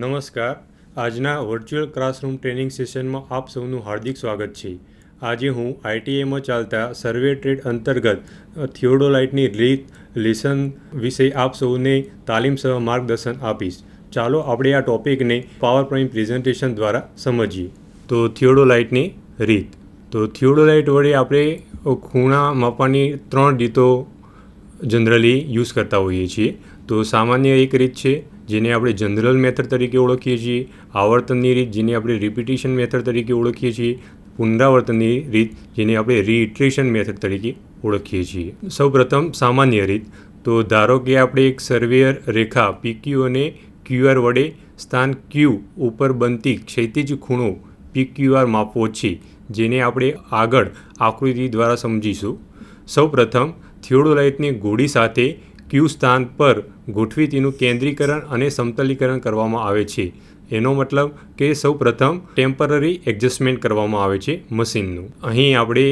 નમસ્કાર. આજના virtual classroom training સેશનમાં આપ સૌનું હાર્દિક સ્વાગત છે. આજે હું આઈટીઆઈમાં ચાલતા સર્વે ટ્રેડ અંતર્ગત થિયોડોલાઇટની રીત લેસન વિશે આપ સૌને તાલીમ સહ માર્ગદર્શન આપીશ. ચાલો આપણે આ ટોપિકને પાવર પોઈન્ટ પ્રેઝન્ટેશન દ્વારા સમજીએ. તો થિયોડોલાઇટની રીત. તો થિયોડોલાઇટ વડે આપણે ખૂણા માપવાની ત્રણ રીતો જનરલી યુઝ કરતા હોઈએ છીએ. તો સામાન્ય એક રીત છે, જેને આપણે જનરલ મેથડ તરીકે ઓળખીએ છીએ, આવર્તનની રીત જેને આપણે રિપીટિશન મેથડ તરીકે ઓળખીએ છીએ, પુનરાવર્તનની રીત જેને આપણે રીઇટ્રેશન મેથડ તરીકે ઓળખીએ છીએ. સૌપ્રથમ સામાન્ય રીત, તો ધારો કે આપણે એક સર્વેયર રેખા પીક્યુ અને ક્યુઆર વડે સ્થાન ક્યુ ઉપર બનતી ક્ષૈતિજ ખૂણો પીક્યુઆર માપવો છે, જેને આપણે આગળ આકૃતિ દ્વારા સમજીશું. સૌપ્રથમ, થિયોડોલાઇટની ગોળી સાથે ક્યુ સ્થાન પર ગોઠવી તેનું કેન્દ્રીકરણ અને સમતલીકરણ કરવામાં આવે છે. એનો મતલબ કે સૌ પ્રથમ ટેમ્પરરી એડજસ્ટમેન્ટ કરવામાં આવે છે મશીનનું. અહીં આપણે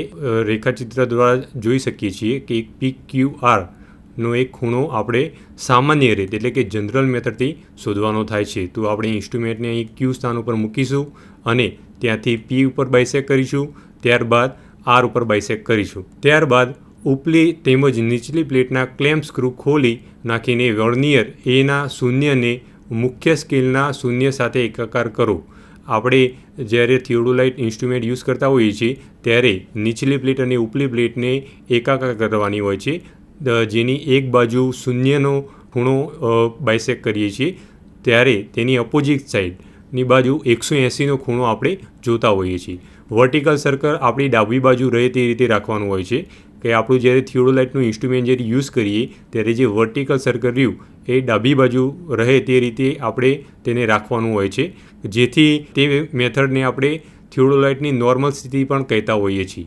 રેખાચિત્ર દ્વારા જોઈ શકીએ છીએ કે પી ક્યુ આરનો એક ખૂણો આપણે સામાન્ય રીતે, એટલે કે જનરલ મેથડથી શોધવાનો થાય છે. તો આપણે ઇન્સ્ટ્રુમેન્ટને અહીં ક્યુ સ્થાન ઉપર મૂકીશું અને ત્યાંથી પી ઉપર બાયસેક કરીશું, ત્યારબાદ આર ઉપર બાયસેક કરીશું. ત્યારબાદ ઉપલી તેમજ નીચલી પ્લેટના ક્લેમ્પ સ્ક્રૂ ખોલી નાખીને વર્નિયર એના શૂન્યને મુખ્ય સ્કેલના શૂન્ય સાથે એકાકાર કરો. આપણે જ્યારે થિયોડોલાઇટ ઇન્સ્ટ્રુમેન્ટ યુઝ કરતા હોઈએ છીએ, ત્યારે નીચલી પ્લેટ અને ઉપલી પ્લેટને એકાકાર કરવાની હોય છે. જેની એક બાજુ શૂન્યનો ખૂણો બાયસેક કરીએ છીએ, ત્યારે તેની અપોઝિટ સાઈડની બાજુ એકસો એંસીનો ખૂણો આપણે જોતા હોઈએ છીએ. વર્ટિકલ સર્કલ આપણી ડાબી બાજુ રહે તે રીતે રાખવાનું હોય છે. કે આપણું જ્યારે થિયોડોલાઇટનું ઇન્સ્ટ્રુમેન્ટ જ્યારે યુઝ કરીએ, ત્યારે જે વર્ટિકલ સર્કલ રહ્યું, એ ડાબી બાજુ રહે તે રીતે આપણે તેને રાખવાનું હોય છે. જેથી તે મેથડને આપણે થિયોડોલાઇટની નોર્મલ સ્થિતિ પણ કહેતા હોઈએ છીએ.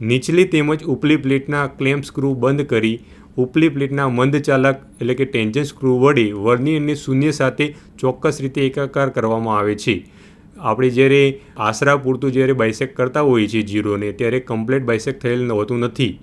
નીચલી તેમજ ઉપલી પ્લેટના ક્લેમ સ્ક્રૂ બંધ કરી, ઉપલી પ્લેટના મંદ ચાલક એટલે કે ટેન્જન સ્ક્રૂ વડે વર્નિયરને શૂન્ય સાથે ચોક્કસ રીતે એકાકાર કરવામાં આવે છે. આપણે જ્યારે આશરા પૂરતું જ્યારે બાયસેક કરતા હોઈએ છીએ જીરોને ત્યારે કમ્પ્લેટ બાયસેક થયેલ હોતું નથી.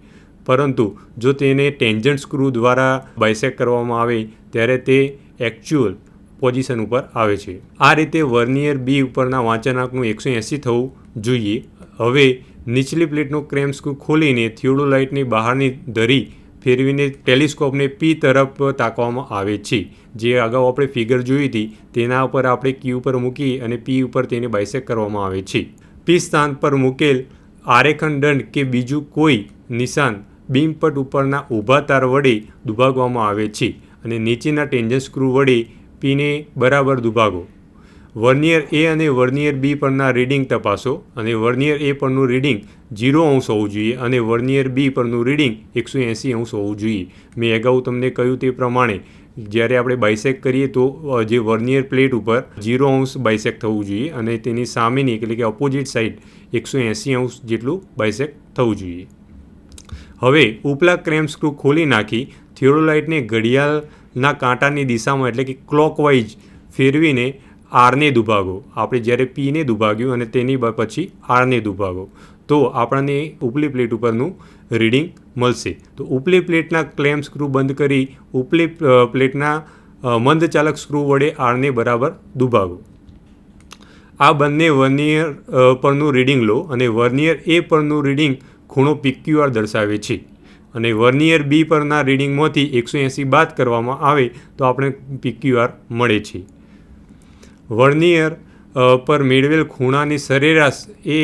પરંતુ જો તેને ટેન્જન્ટ સ્ક્રૂ દ્વારા બાયસેક કરવામાં આવે, ત્યારે તે એકચ્યુઅલ પોઝિશન ઉપર આવે છે. આ રીતે વર્નિયર બી ઉપરના વાંચનાંકનું એકસો એંસી થવું જોઈએ. હવે, નીચલી પ્લેટનો ક્રેમ સ્ક્રૂ ખોલીને થિયોડોલાઇટની બહારની ધરી ફેરવીને ટેલિસ્કોપને પી તરફ તાકવામાં આવે છે. જે અગાઉ આપણે ફિગર જોઈ હતી, તેના ઉપર આપણે કી ઉપર મૂકી અને પી ઉપર તેને બાયસેક કરવામાં આવે છે. પી સ્થાન પર મૂકેલ આરેખન દંડ કે બીજું કોઈ નિશાન બીમપટ ઉપરના ઊભા તાર વડે દુભાગવામાં આવે છે અને નીચેના ટેન્જન સ્ક્રૂ વડે પીને બરાબર દુભાગો. વર્નિયર એ અને વર્નિયર બી પરના રીડિંગ તપાસો અને વર્નિયર એ પરનું રીડિંગ ઝીરો અંશ હોવું જોઈએ અને વર્નિયર બી પરનું રીડિંગ એકસો એંસી અંશ હોવું જોઈએ. મેં અગાઉ તમને કહ્યું તે પ્રમાણે જ્યારે આપણે બાયસેક કરીએ તો જે વર્નિયર પ્લેટ ઉપર ઝીરો અંશ બાયસેક થવું જોઈએ અને તેની સામેની એટલે કે ઓપોઝિટ સાઈડ એકસો એંસી અંશ જેટલું બાયસેક થવું જોઈએ. હવે ઉપલા ક્રેમ સ્ક્રૂ ખોલી નાખી થિયોડોલાઇટને ઘડિયાળના કાંટાની દિશામાં એટલે કે ક્લોકવાઇઝ ફેરવીને આરને દુભાગો. આપણે જ્યારે પીને દુભાગ્યું અને તેની પછી આરને દુભાગો. તો આપણને ઉપલી પ્લેટ ઉપરનું રીડિંગ મળશે. તો ઉપલી પ્લેટના ક્લેમ સ્ક્રૂ બંધ કરી ઉપલી પ્લેટના મંદ મંદચાલક સ્ક્રૂ વડે આરને બરાબર દુભાગો. આ બંને વર્નિયર પરનું રીડિંગ લો અને વર્નિયર એ પરનું રીડિંગ ખૂણો પીક્યુઆર દર્શાવે છે. અને વર્નિયર બી પરના રીડિંગમાંથી એકસો એંસી બાદ કરવામાં આવે તો આપણે પીક્યુઆર મળે છે. વર્નિયર પર મેળવેલ ખૂણાની સરેરાશ એ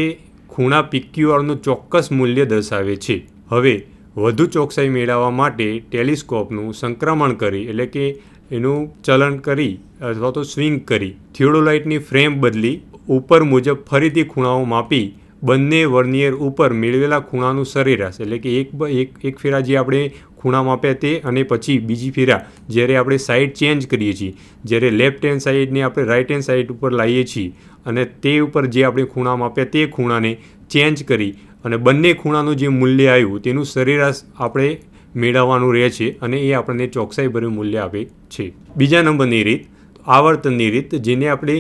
ખૂણા પીક્યુઆરનું ચોક્કસ મૂલ્ય દર્શાવે છે. હવે, વધુ ચોકસાઈ મેળવવા માટે ટેલિસ્કોપનું સંક્રમણ કરી, એટલે કે એનું ચલણ કરી અથવા તો સ્વિંગ કરી, થિયોડોલાઇટની ફ્રેમ બદલી ઉપર મુજબ ફરીથી ખૂણાઓ માપી બંને વર્નિયર ઉપર મેળવેલા ખૂણાનું સરેરાશ, એટલે કે એક એક એક ફેરા જે આપણે ખૂણા માપ્યા તે અને પછી બીજી ફેરા જ્યારે આપણે સાઈડ ચેન્જ કરીએ છીએ, જ્યારે લેફ્ટ હેન્ડ સાઈડને આપણે રાઇટ હેન્ડ સાઈડ ઉપર લાવીએ છીએ અને તે ઉપર જે આપણે ખૂણા માપ્યા તે ખૂણાને ચેન્જ કરી અને બંને ખૂણાનું જે મૂલ્ય આવ્યું તેનું સરેરાશ આપણે મેળવવાનું રહે છે અને એ આપણને ચોકસાઈભર્યું મૂલ્ય આપે છે. બીજા નંબરની રીત આવર્તનની રીત, જેને આપણે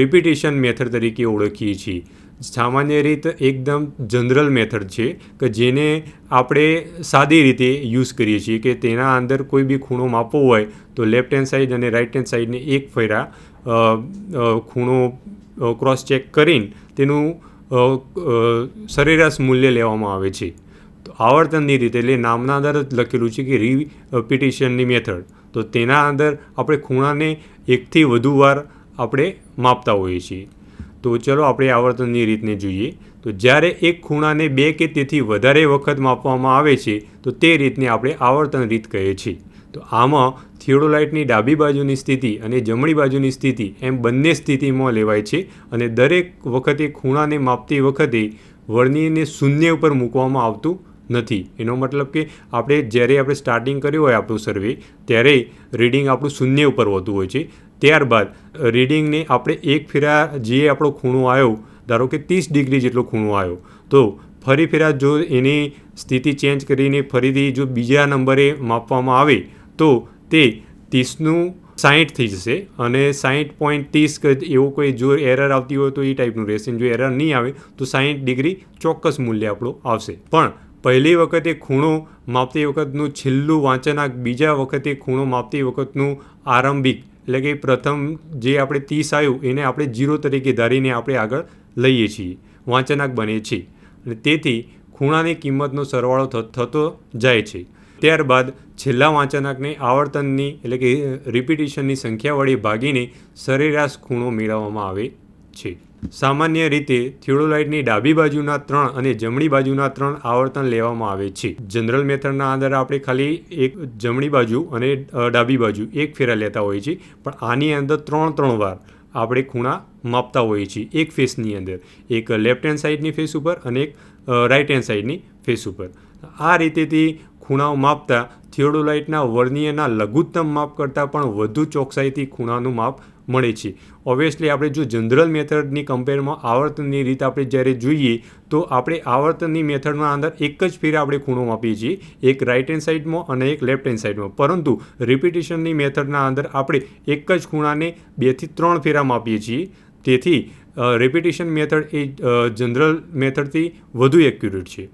રિપીટેશન મેથડ તરીકે ઓળખીએ છીએ. સામાન્ય રીત એકદમ જનરલ મેથડ છે, કે જેને આપણે સાદી રીતે યુઝ કરીએ છીએ, કે તેના અંદર કોઈ બી ખૂણો માપવો હોય, તો લેફ્ટ હેન્ડ સાઈડ અને રાઇટ હેન્ડ સાઈડને એક ફેરા ખૂણો ક્રોસ ચેક કરીને તેનું સરેરાશ મૂલ્ય લેવામાં આવે છે. તો આવર્તનની રીતે એટલે નામના અંદર જ લખેલું છે કે રિપિટિશનની મેથડ તો તેના અંદર આપણે ખૂણાને એકથી વધુ વાર આપણે માપતા હોઈએ છીએ. તો ચલો આપણે આવર્તનની રીતને જોઈએ. તો જ્યારે એક ખૂણાને બે કે તેથી વધારે વખત માપવામાં આવે છે, તો તે રીતને આપણે આવર્તન રીત કહીએ છીએ. તો આમાં થિયોડોલાઇટની ડાબી બાજુની સ્થિતિ અને જમણી બાજુની સ્થિતિ એમ બંને સ્થિતિમાં લેવાય છે અને દરેક વખતે ખૂણાને માપતી વખતે વર્નિયરને શૂન્ય ઉપર મૂકવામાં આવતું નથી. એનો મતલબ કે આપણે જ્યારે આપણે સ્ટાર્ટિંગ કર્યું હોય આપણું સર્વે ત્યારે રીડિંગ આપણું શૂન્ય ઉપર હોતું હોય છે. ત્યારબાદ રીડિંગને આપણે એક ફેરા જે આપણો ખૂણો આવ્યો, ધારો કે ત્રીસ ડિગ્રી જેટલો ખૂણો આવ્યો, તો ફરી ફેરા જો એની સ્થિતિ ચેન્જ કરીને ફરીથી જો બીજા નંબરે માપવામાં આવે, તો તે ત્રીસનું સાહીઠ થઈ જશે. અને સાહીઠ પોઈન્ટ ત્રીસ એવો કોઈ જો એરર આવતી હોય તો એ ટાઈપનું રહેશે. જો એરર નહીં આવે, તો સાહીઠ ડિગ્રી ચોક્કસ મૂલ્ય આપણું આવશે. પણ પહેલી વખતે ખૂણો માપતી વખતનું છેલ્લું વાંચનાક બીજા વખતે ખૂણો માપતી વખતનું આરંભિક, એટલે કે પ્રથમ જે આપણે ત્રીસ આવ્યું, એને આપણે જીરો તરીકે ધારીને આપણે આગળ લઈએ છીએ વાંચનાક બને છે. અને તેથી ખૂણાની કિંમતનો સરવાળો થતો જાય છે. ત્યારબાદ છેલ્લા વાંચનાકને આવર્તનની, એટલે કે રિપીટેશનની સંખ્યા વડે ભાગીને સરેરાશ ખૂણો મેળવવામાં આવે છે. સામાન્ય રીતે થિયોડોલાઇટની ડાબી બાજુના ત્રણ અને જમણી બાજુના ત્રણ આવર્તન લેવામાં આવે છે. જનરલ મેથડના અંદર આપણે ખાલી એક જમણી બાજુ અને ડાબી બાજુ એક ફેરા લેતા હોઈએ છીએ, પણ આની અંદર ત્રણ ત્રણ વાર આપણે ખૂણા માપતા હોઈએ છીએ, એક ફેસની અંદર. એક લેફ્ટ હેન્ડ સાઈડની ફેસ ઉપર અને એક રાઈટ હેન્ડ સાઈડની ફેસ ઉપર. આ રીતેથી ખૂણાઓ માપતા થિયોડોલાઇટના વર્નિયના લઘુત્તમ માપ કરતાં પણ વધુ ચોકસાઈથી ખૂણાનું માપ મળે છે. ઓબ્વિયસલી આપણે જો જનરલ મેથડની કમ્પેરમાં આવર્તનની રીત આપણે જ્યારે જોઈએ, તો આપણે આવર્તનની મેથડમાં અંદર એક જ ફેર આપણે ખૂણો માપીએ છીએ. એક રાઈટ હેન્ડ સાઈડમાં અને એક લેફ્ટ હેન્ડ સાઈડમાં પરંતુ રિપીટિશનની મેથડના અંદર આપણે એક જ ખૂણાને બેથી ત્રણ ફેરા માપીએ છીએ. તેથી રિપીટિશન મેથડ એ જનરલ મેથડથી વધુ એક્યુરેટ છે.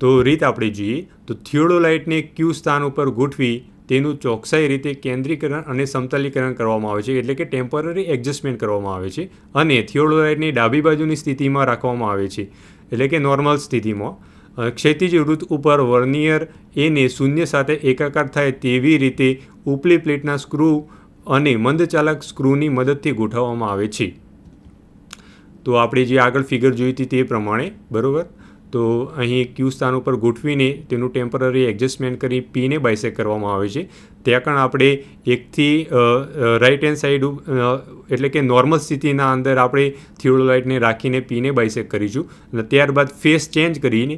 તો રીત આપણે જોઈએ. તો થિયોડોલાઇટને ક્યુ સ્થાન ઉપર ગોઠવી તેનું ચોકસાઈ રીતે કેન્દ્રીકરણ અને સમતલીકરણ કરવામાં આવે છે, એટલે કે ટેમ્પરરી એડજસ્ટમેન્ટ કરવામાં આવે છે અને થિયોડોલાઇટની ડાબી બાજુની સ્થિતિમાં રાખવામાં આવે છે, એટલે કે નોર્મલ સ્થિતિમાં. ક્ષેતિજ વૃત્ત ઉપર વર્નિયર એને શૂન્ય સાથે એકાકાર થાય તેવી રીતે ઉપલી પ્લેટના સ્ક્રૂ અને મંદચાલક સ્ક્રૂની મદદથી ગોઠવવામાં આવે છે. તો આપણે જે આગળ ફિગર જોઈ હતી તે પ્રમાણે, બરાબર? તો અહીં ક્યુ સ્થાન ઉપર ગોઠવીને તેનું ટેમ્પરરી એડજસ્ટમેન્ટ કરી પીને બાયસેક કરવામાં આવે છે. ત્યાં પણ આપણે એકથી રાઈટ હેન્ડ સાઈડ એટલે કે નોર્મલ સ્થિતિના અંદર આપણે થિયોડોલાઇટને રાખીને પીને બાયસેક કરીશું. અને ત્યારબાદ ફેસ ચેન્જ કરીને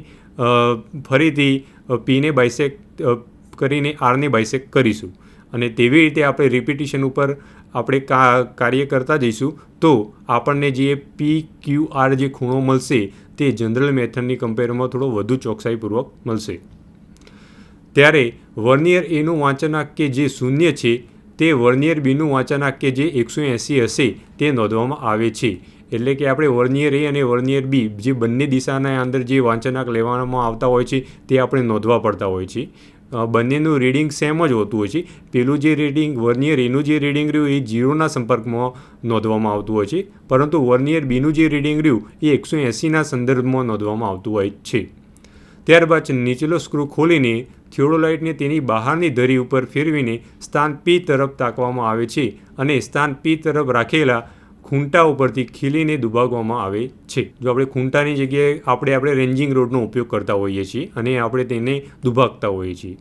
ફરીથી પીને બાયસેક કરીને આરને બાયસેક કરીશું. અને તેવી રીતે આપણે રિપિટિશન ઉપર આપણે કા, કાર્ય કરતા જઈશું, તો આપણને જે પી ક્યુ આર જે ખૂણો મળશે, તે જનરલ મેથડની કમ્પેરમાં થોડો વધુ ચોકસાઈપૂર્વક મળશે. ત્યારે વર્નિયર એનું વાંચનાંક કે જે શૂન્ય છે, તે વર્નિયર બીનું વાંચનાંક કે જે એકસો એંસી હશે, તે નોંધવામાં આવે છે. એટલે કે આપણે વર્નિયર એ અને વર્નિયર બી જે બંને દિશાના અંદર જે વાંચનાંક લેવામાં આવતા હોય છે, તે આપણે નોંધવા પડતા હોય છે. બંનેનું રીડિંગ સેમ જ હોતું હોય છે. પેલું જે રીડિંગ વર્નિયર એનું જે રીડિંગ રહ્યું એ જીરોના સંપર્કમાં નોંધવામાં આવતું હોય છે. પરંતુ વર્નિયર બીનું જે રીડિંગ રહ્યું એ એકસો એંસીના સંદર્ભમાં નોંધવામાં આવતું હોય છે. ત્યારબાદ નીચેલો સ્ક્રૂ ખોલીને થિયોડોલાઇટને તેની બહારની ધરી ઉપર ફેરવીને સ્થાન પી તરફ તાકવામાં આવે છે અને સ્થાન પી તરફ રાખેલા ખૂંટા ઉપરથી ખીલીને દુભાગવામાં આવે છે. જો આપણે ખૂંટાની જગ્યાએ આપણે આપણે રેન્જિંગ રોડનો ઉપયોગ કરતા હોઈએ છીએ અને આપણે તેને દુભાગતા હોઈએ છીએ.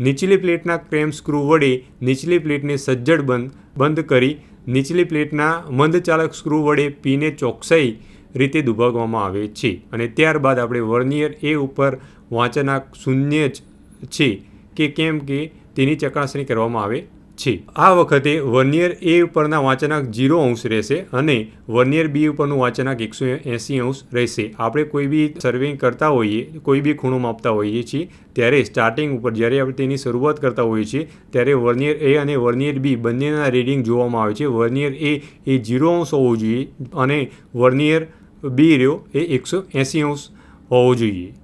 નીચલી પ્લેટના ક્રેમ સ્ક્રૂ વડે નીચલી પ્લેટને સજ્જડ બંધ બંધ કરી નીચલી પ્લેટના મંદચાલક સ્ક્રૂ વડે પીને ચોકસાઈ રીતે દુભાગવામાં આવે છે. અને ત્યારબાદ આપણે વર્નિયર એ ઉપર વાંચનાક શૂન્ય જ છે કે કેમ કે તેની ચકાસણી કરવામાં આવે છે. આ વખતે વર્નિયર એ ઉપરના વાંચનાંક જીરો અંશ રહેશે અને વર્નિયર બી ઉપરનું વાંચનાંક એકસો એંસી અંશ રહેશે. આપણે કોઈ બી સર્વિંગ કરતા હોઈએ, કોઈ બી ખૂણો માપતા હોઈએ છીએ, ત્યારે સ્ટાર્ટિંગ ઉપર જ્યારે આપણે તેની શરૂઆત કરતા હોઈએ છીએ, ત્યારે વર્નિયર એ અને વર્નિયર બી બંનેના રીડિંગ જોવામાં આવે છે. વર્નિયર એ એ જીરો અંશ હોવો જોઈએ અને વર્નિયર બી રહ્યો એ એકસો એંસી અંશ હોવો જોઈએ.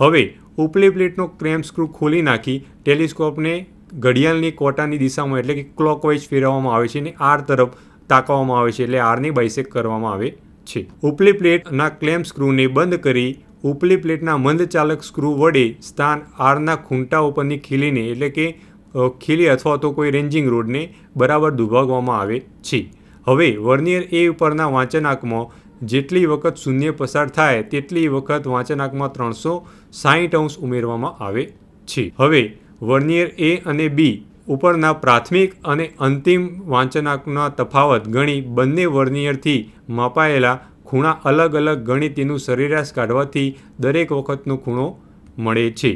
હવે ઉપલી પ્લેટનો ક્રેમ સ્ક્રૂ ખોલી નાખી, ટેલિસ્કોપને ઘડિયાળની કોટાની દિશામાં એટલે કે ક્લોકવાઇઝ ફેરવવામાં આવે છે અને આર તરફ તાકવામાં આવે છે એટલે આરની બાઇસેક કરવામાં આવે છે. ઉપલી પ્લેટના ક્લેમ સ્ક્રૂને બંધ કરી ઉપલી પ્લેટના મંદચાલક સ્ક્રૂ વડે સ્થાન આરના ખૂંટા ઉપરની ખીલીને એટલે કે ખીલી અથવા તો કોઈ રેન્જિંગ રોડને બરાબર દુભાગવામાં આવે છે. હવે વર્નિયર એ ઉપરના વાંચનાંકમાં જેટલી વખત શૂન્ય પસાર થાય તેટલી વખત વાંચનાંકમાં ત્રણસો સાહીઠ અંશ ઉમેરવામાં આવે છે. હવે વર્નિયર એ અને બી ઉપરના પ્રાથમિક અને અંતિમ વાંચનાંકના તફાવત ગણી બંને વર્નિયરથી માપાયેલા ખૂણા અલગ અલગ ગણી તેનું સરેરાશ કાઢવાથી દરેક વખતનો ખૂણો મળે છે.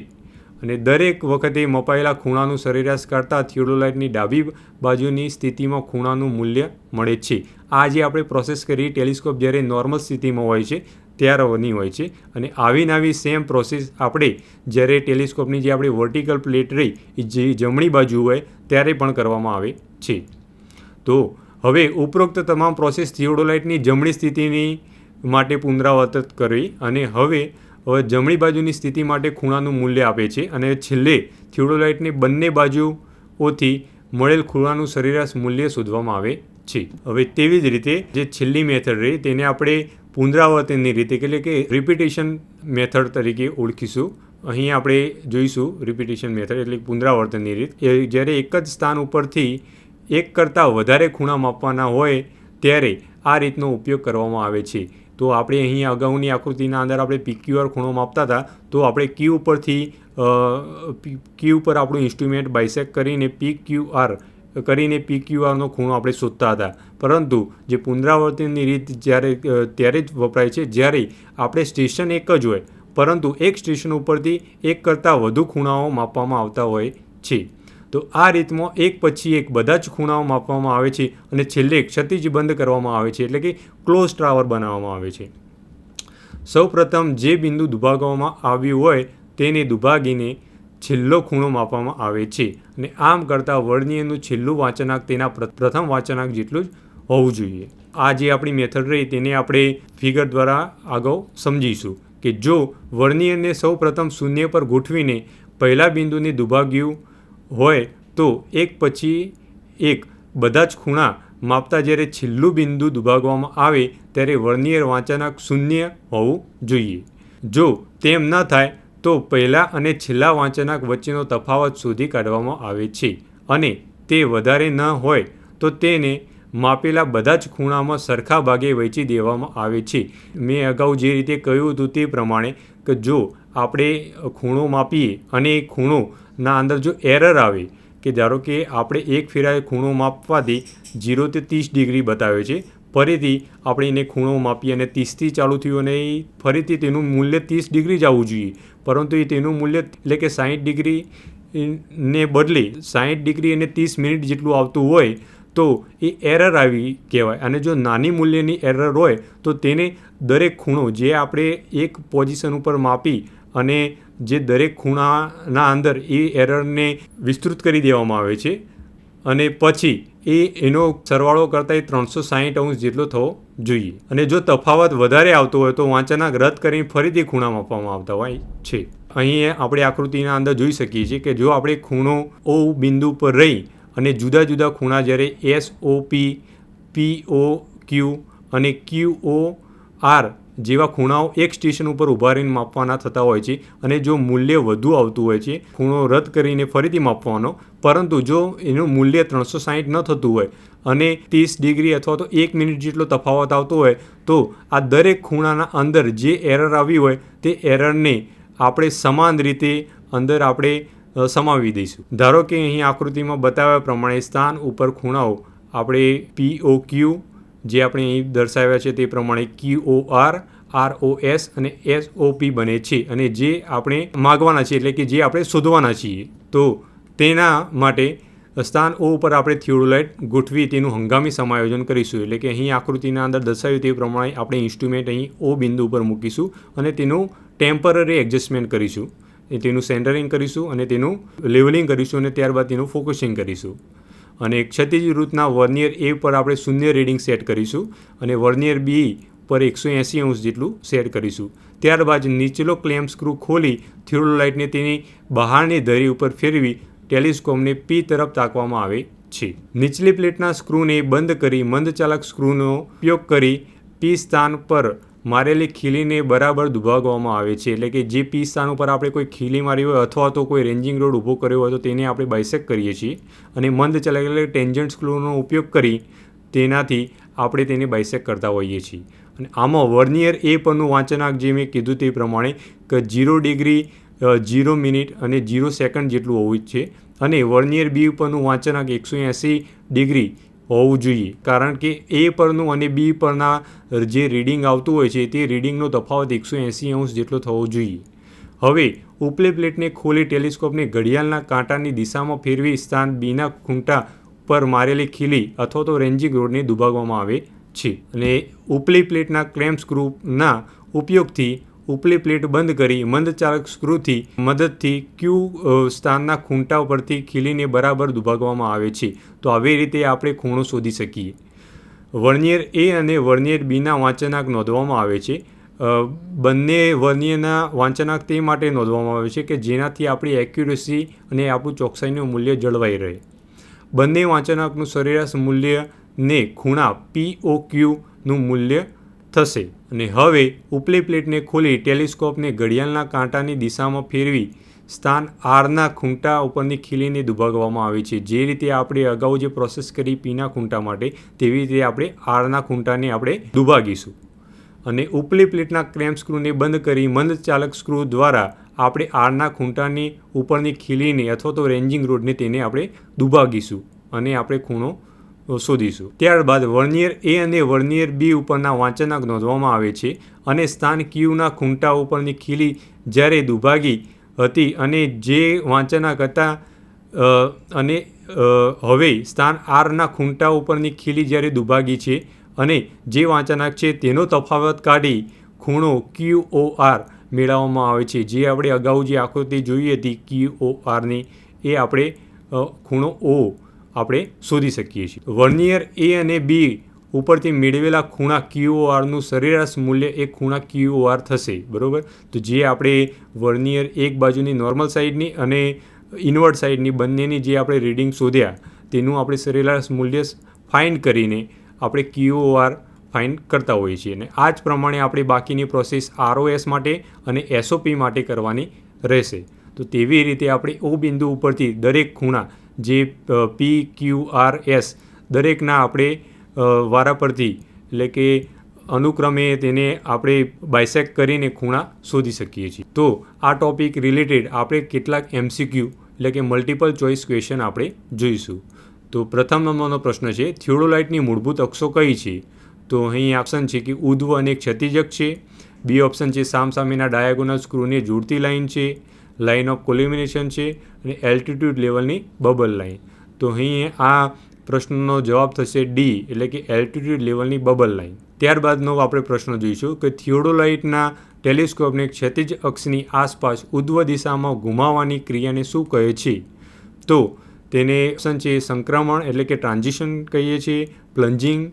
અને દરેક વખતે મપાયેલા ખૂણાનું સરેરાશ કાઢતા થિયોડોલાઇટની ડાબી બાજુની સ્થિતિમાં ખૂણાનું મૂલ્ય મળે છે. આ જે આપણે પ્રોસેસ કરી ટેલિસ્કોપ જ્યારે નોર્મલ સ્થિતિમાં હોય છે ત્યારની હોય છે. અને આવી નવી સેમ પ્રોસેસ આપણે જ્યારે ટેલિસ્કોપની જે આપણી વર્ટિકલ પ્લેટ રહી જે જમણી બાજુ હોય, ત્યારે પણ કરવામાં આવે છે. તો હવે ઉપરોક્ત તમામ પ્રોસેસ થિયોડોલાઇટની જમણી સ્થિતિની માટે પુનરાવર્તિત કરવી અને હવે હવે જમણી બાજુની સ્થિતિ માટે ખૂણાનું મૂલ્ય આપે છે. અને છેલ્લે થિયોડોલાઇટની બંને બાજુઓથી મળેલ ખૂણાનું સરેરાશ મૂલ્ય શોધવામાં આવે છે. હવે તેવી જ રીતે જે છેલ્લી મેથડ રહી, તેને આપણે પુનરાવર્તનની રીતે એટલે કે રિપીટેશન મેથડ તરીકે ઓળખીશું. અહીં આપણે જોઈશું રિપીટેશન મેથડ એટલે પુનરાવર્તનની રીત. જ્યારે એક જ સ્થાન ઉપરથી એક કરતાં વધારે ખૂણા માપવાના હોય, ત્યારે આ રીતનો ઉપયોગ કરવામાં આવે છે. તો આપણે અહીં અગાઉની આકૃતિના અંદર આપણે પીક્યુઆર ખૂણો માપતા હતા. તો આપણે ક્યુ ઉપરથી ક્યુ ઉપર આપણું ઇન્સ્ટ્રુમેન્ટ બાયસેક કરીને પી ક્યુ આર કરીને પી ક્યુ ખૂણો આપણે શોધતા હતા. પરંતુ જે પુનરાવર્તનની રીત જ્યારે ત્યારે જ વપરાય છે, જ્યારે આપણે સ્ટેશન એક જ હોય, પરંતુ એક સ્ટેશન ઉપરથી એક કરતાં વધુ ખૂણાઓ માપવામાં આવતા હોય છે. તો આ રીતમાં એક પછી એક બધા જ ખૂણાઓ માપવામાં આવે છે અને છેલ્લે ક્ષતિજ બંધ કરવામાં આવે છે, એટલે કે ક્લોઝ ટાવર બનાવવામાં આવે છે. સૌપ્રથમ જે બિંદુ દુભાગવામાં આવ્યું હોય તેને દુભાગીને છેલ્લો ખૂણો માપવામાં આવે છે અને આમ કરતાં વર્નિયરનું છેલ્લું વાંચનાંક તેના પ્ર- પ્રથમ વાંચનાંક જેટલું જ હોવું જોઈએ. આ જે આપણી મેથડ રહી તેને આપણે ફિગર દ્વારા આગળ સમજીશું કે જો વર્નિયરને સૌ પ્રથમ શૂન્ય પર ગોઠવીને પહેલા બિંદુને દુભાગ્યું હોય તો એક પછી એક બધા જ ખૂણા માપતા જ્યારે છેલ્લું બિંદુ દુભાગવામાં આવે ત્યારે વર્નિયર વાંચનાંક શૂન્ય હોવું જોઈએ. જો તેમ ન થાય તો પહેલાં અને છેલ્લા વાંચનાંક વચ્ચેનો તફાવત શોધી કાઢવામાં આવે છે. અને તે વધારે ન હોય તો તેને માપેલા બધા જ ખૂણામાં સરખા ભાગે વહેંચી દેવામાં આવે છે. મેં અગાઉ જે રીતે કહ્યું હતું તે પ્રમાણે કે જો આપણે ખૂણો માપીએ અને એ ખૂણોના અંદર જો એરર આવે કે ધારો કે આપણે એક ફેરાએ ખૂણો માપવાથી જીરો તે ત્રીસ ડિગ્રી બતાવે છે ફરીથી આપણે એને ખૂણો માપી અને ત્રીસથી ચાલુ થયું અને એ ફરીથી તેનું મૂલ્ય ત્રીસ ડિગ્રી જ આવવું જોઈએ. પરંતુ એ તેનું મૂલ્ય એટલે કે સાહીઠ ડિગ્રી ને બદલે સાહીઠ ડિગ્રી અને ત્રીસ મિનિટ જેટલું આવતું હોય તો એ એરર આવી કહેવાય. અને જો નાની મૂલ્યની એરર હોય તો તેને દરેક ખૂણો જે આપણે એક પોઝિશન ઉપર માપી અને જે દરેક ખૂણાના અંદર એ એરરને વિસ્તૃત કરી દેવામાં આવે છે. અને પછી એ એનો સરવાળો કરતાં એ ત્રણસો સાહીઠ અંશ જેટલો થવો જોઈએ. અને જો તફાવત વધારે આવતો હોય તો વાંચનાક રદ કરીને ફરીથી ખૂણા માપવામાં આવતા હોય છે. અહીં આપણે આકૃતિના અંદર જોઈ શકીએ છીએ કે જો આપણે ખૂણો ઓ બિંદુ પર રહી અને જુદા જુદા ખૂણા જ્યારે S O P P O Q અને ક્યુ ઓ આર જેવા ખૂણાઓ એક સ્ટેશન ઉપર ઊભા રહીને માપવાના થતા હોય છે અને જો મૂલ્ય વધુ આવતું હોય છે, ખૂણો રદ કરીને ફરીથી માપવાનો, પરંતુ જો એનું મૂલ્ય ત્રણસો સાહીઠ ન થતું હોય અને ત્રીસ ડિગ્રી અથવા તો એક મિનિટ જેટલો તફાવત આવતો હોય, તો આ દરેક ખૂણાના અંદર જે એરર આવી હોય તે એરરને આપણે સમાન રીતે અંદર આપણે સમાવી દઈશું. ધારો કે અહીં આકૃતિમાં બતાવ્યા પ્રમાણે સ્થાન ઉપર ખૂણાઓ, આપણે પી ઓ ક્યુ જે આપણે અહીં દર્શાવ્યા છે તે પ્રમાણે Q R R O S અને એસ ઓ પી બને છે અને જે આપણે માગવાના છીએ એટલે કે જે આપણે શોધવાના છીએ. તો તેના માટે સ્થાન ઓ ઉપર આપણે થિયોડોલાઇટ ગોઠવી તેનું હંગામી સમાયોજન કરીશું. એટલે કે અહીં આકૃતિના અંદર દર્શાવ્યું તે પ્રમાણે આપણે ઇન્સ્ટ્રુમેન્ટ અહીં ઓ બિંદુ ઉપર મૂકીશું અને તેનું ટેમ્પરરી એડજસ્ટમેન્ટ કરીશું. તેનું સેન્ટરિંગ કરીશું અને તેનું લેવલિંગ કરીશું અને ત્યારબાદ તેનું ફોકસિંગ કરીશું. અને ક્ષતિજ રૂટના વર્નિયર એ પર આપણે શૂન્ય રીડિંગ સેટ કરીશું અને વર્નિયર બી પર એકસો એંસી અંશ જેટલું સેટ કરીશું. ત્યારબાદ નીચલો ક્લેમ સ્ક્રૂ ખોલી થ્યુરોલાઇટને તેની બહારની ધરી ઉપર ફેરવી ટેલિસ્કોપને પી તરફ તાકવામાં આવે છે. નીચલી પ્લેટના સ્ક્રૂને બંધ કરી મંદચાલક સ્ક્રૂનો ઉપયોગ કરી પી સ્થાન પર મારેલી ખીલીને બરાબર દુભાગવામાં આવે છે. એટલે કે જે પી સ્થાન ઉપર આપણે કોઈ ખીલી મારી હોય અથવા તો કોઈ રેન્જિંગ રોડ ઊભો કર્યો હોય તો તેને આપણે બાયસેક કરીએ છીએ અને મંદ એટલે ટેન્જન્ટ સ્ક્રૂનો ઉપયોગ કરી તેનાથી આપણે તેને બાયસેક કરતા હોઈએ છીએ. અને આમાં વર્નિયર એ પરનું વાંચનાંક જે મેં કીધું તે પ્રમાણે કે જીરો ડિગ્રી જીરો મિનિટ અને જીરો સેકન્ડ જેટલું હોવું છે. અને વર્નિયર બી ઉપરનું વાંચનાંક એકસો એંસી ડિગ્રી હોવું જોઈએ. કારણ કે એ પરનું અને બી પરના જે રીડિંગ આવતું હોય છે, તે રીડિંગનો તફાવત એકસો એંસી અંશ જેટલો થવો જોઈએ. હવે, ઉપલી પ્લેટને ખોલી ટેલિસ્કોપને ઘડિયાળના કાંટાની દિશામાં ફેરવી સ્થાન બીના ખૂંટા પર મારેલી ખીલી અથવા તો રેન્જિંગ રોડને દુભાગવામાં આવે છે. અને ઉપલી પ્લેટના ક્લેમ્પ સ્ક્રૂના ઉપયોગથી ઉપલી પ્લેટ બંધ કરી મંદચાલક સ્ક્રૂથી મદદથી ક્યુ સ્થાનના ખૂંટા ઉપરથી ખીલીને બરાબર દુભાગવામાં આવે છે. તો આવી રીતે આપણે ખૂણો શોધી શકીએ. વર્નિયર એ અને વર્નિયર બીના વાંચનાંક નોંધવામાં આવે છે. બંને વર્નિયરના વાંચનાંક તે માટે નોંધવામાં આવે છે કે જેનાથી આપણી એક્યુરેસી અને આપણું ચોકસાઈનું મૂલ્ય જળવાઈ રહે. બંને વાંચનાંકનું સરેરાશ મૂલ્યને ખૂણા પી ઓ ક્યુનું મૂલ્ય થશે. અને હવે ઉપલી પ્લેટને ખોલી ટેલિસ્કોપને ઘડિયાળના કાંટાની દિશામાં ફેરવી સ્થાન આરના ખૂંટા ઉપરની ખીલીને દુભાગવામાં આવે છે. જે રીતે આપણે અગાઉ જે પ્રોસેસ કરી પીના ખૂંટા માટે, તેવી રીતે આપણે આરના ખૂંટાને આપણે દુભાગીશું. અને ઉપલી પ્લેટના ક્રેમ્પ સ્ક્રૂને બંધ કરી મંદ ચાલક સ્ક્રૂ દ્વારા આપણે આરના ખૂંટાની ઉપરની ખીલીને અથવા તો રેન્જિંગ રોડને તેને આપણે દુભાગીશું અને આપણે ખૂણો શોધીશું. ત્યારબાદ વર્નિયર એ અને વર્નિયર બી ઉપરના વાંચનાંક નોંધવામાં આવે છે અને સ્થાન ક્યુના ખૂંટા ઉપરની ખીલી જ્યારે દુભાગી હતી અને જે વાંચનાંક હતા અને હવે સ્થાન આરના ખૂંટા ઉપરની ખીલી જ્યારે દુભાગી છે અને જે વાંચનાંક છે તેનો તફાવત કાઢી ખૂણો ક્યુ ઓ આર મેળવવામાં આવે છે. જે આપણે અગાઉ જે આકૃતિ જોઈ હતી ક્યુ ઓ આરની એ આપણે ખૂણો ઓ આપણે શોધી શકીએ છીએ. વર્નિયર એ અને બી ઉપરથી મેળવેલા ખૂણા ક્યુઓઆરનું સરેરાશ મૂલ્ય એ ખૂણા ક્યુઓઆર થશે, બરાબર? તો જે આપણે વર્નિયર એક બાજુની નોર્મલ સાઈડની અને ઇન્વર્ટ સાઈડની બંનેની જે આપણે રીડિંગ શોધ્યા, તેનું આપણે સરેરાશ મૂલ્ય ફાઇન્ડ કરીને આપણે ક્યુઓઆર ફાઇન્ડ કરતા હોઈએ છીએ. અને આ જ પ્રમાણે આપણે બાકીની પ્રોસેસ આરઓએસ માટે અને એસઓપી માટે કરવાની રહેશે. તો તેવી રીતે આપણે ઓ બિંદુ ઉપરથી દરેક ખૂણા જે પી ક્યુ આર એસ દરેકના આપણે વારા પરથી એટલે કે અનુક્રમે તેને આપણે બાયસેક કરીને ખૂણા શોધી શકીએ છીએ. તો આ ટોપિક રિલેટેડ આપણે કેટલાક એમસીક્યુ એટલે કે મલ્ટિપલ ચોઇસ ક્વેશ્ચન આપણે જોઈશું. તો પ્રથમ નંબરનો પ્રશ્ન છે થિયોડોલાઇટની મૂળભૂત અક્ષો કઈ છે? તો અહીં ઓપ્શન છે કે ઉધ્વ અને ક્ષતિજક છે. બી ઓપ્શન છે સામસામેના ડાયાગોનલ સ્ક્રૂને જોડતી લાઇન છે. લાઇન ઓફ કોલિમિનેશન છે અને એલ્ટિટ્યૂડ લેવલની બબલ લાઇન તો અહીં આ પ્રશ્નનો જવાબ થશે ડી એટલે કે એલ્ટિટ્યૂડ લેવલની બબલ લાઇન ત્યારબાદનો આપણે પ્રશ્ન જોઈશું કે થિયોડોલાઇટના ટેલિસ્કોપને ક્ષિતિજ અક્ષની આસપાસ ઉદ્વ દિશામાં ઘુમાવવાની ક્રિયાને શું કહે છે? તો તેને ઓપ્શન છે સંક્રમણ, એટલે કે ટ્રાન્ઝિશન કહીએ છીએ પ્લન્જિંગ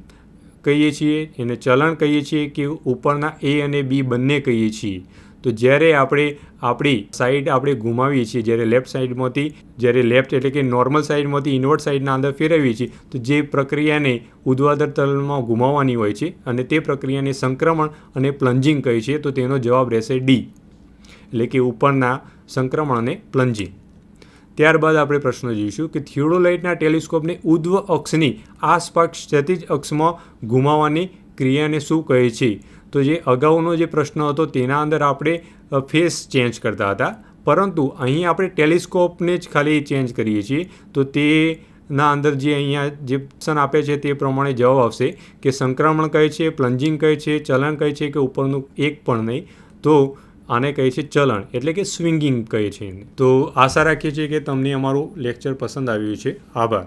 કહીએ છીએ, એને ચલણ કહીએ છીએ કે ઉપરના એ અને બી બંને કહીએ છીએ. તો જ્યારે આપણે આપણી સાઈડ આપણે ગુમાવીએ છીએ, જ્યારે લેફ્ટ સાઈડમાંથી જ્યારે લેફ્ટ એટલે કે નોર્મલ સાઈડમાંથી ઇન્વર્ટ સાઈડના અંદર ફેરવીએ છીએ, તો જે પ્રક્રિયાને ઉદ્વાદર તલમાં ગુમાવવાની હોય છે અને તે પ્રક્રિયાને સંક્રમણ અને પ્લન્જિંગ કહે છે, તો તેનો જવાબ રહેશે ડી એટલે કે ઉપરના સંક્રમણ અને પ્લન્જિંગ ત્યારબાદ આપણે પ્રશ્ન જોઈશું કે થિયોડોલાઇટના ટેલિસ્કોપને ઉદ્વ અક્ષની આસપાસ ક્ષતિજ અક્ષમાં ગુમાવવાની ક્રિયાને શું કહે છે? તો જે અગાઉનો જે પ્રશ્ન હતો તેના અંદર આપણે ફેસ ચેન્જ કરતા હતા. પરંતુ અહીં આપણે ટેલિસ્કોપને જ ખાલી ચેન્જ કરીએ છીએ. તો તેના અંદર જે અહીંયા જે ઓપ્શન આપે છે તે પ્રમાણે જવાબ આવશે કે સંક્રમણ કહે છે પ્લન્જિંગ કહે છે, ચલણ કહે છે કે ઉપરનું એક પણ નહીં. તો આને કહે છે ચલણ, એટલે કે સ્વિંગિંગ કહે છે તો આશા રાખીએ છીએ કે તમને અમારું લેક્ચર પસંદ આવ્યું છે. આભાર.